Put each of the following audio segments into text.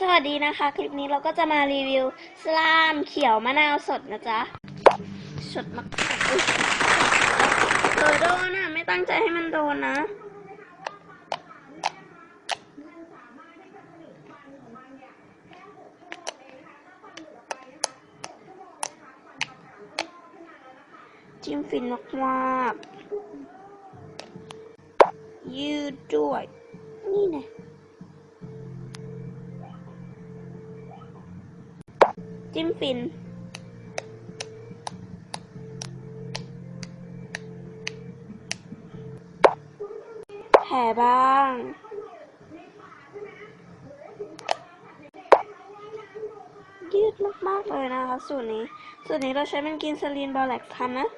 สวัสดีนะคะ คลิปนี้เราก็จะมารีวิวสลามเขียวมะนาวสดนะจ๊ะสดมากๆอุ๊ยเธอโดนอะไม่ตั้งใจให้มันโดนนะ จิ้มฟินมากๆยืดด้วย นี่ไง จิ้มฟิน แผ่บ้าง ยืดมากๆเลยนะคะสูตรนี้ สูตรนี้เราใช้เป็นกินซาลีนบอลแลกทำนะ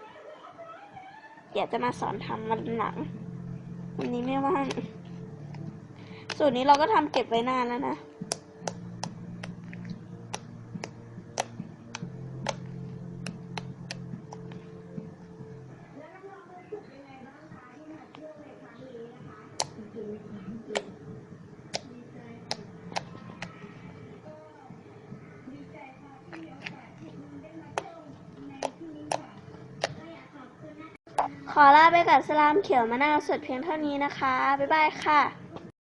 เดี๋ยวจะมาสอนทำมันหลัง วันนี้ไม่ว่าง สูตรนี้เราก็ทำเก็บไว้นานแล้วนะ ขอลาไปกับสลามเขียวมะนาวสดเพียงเท่านี้นะคะ บ๊ายบายค่ะ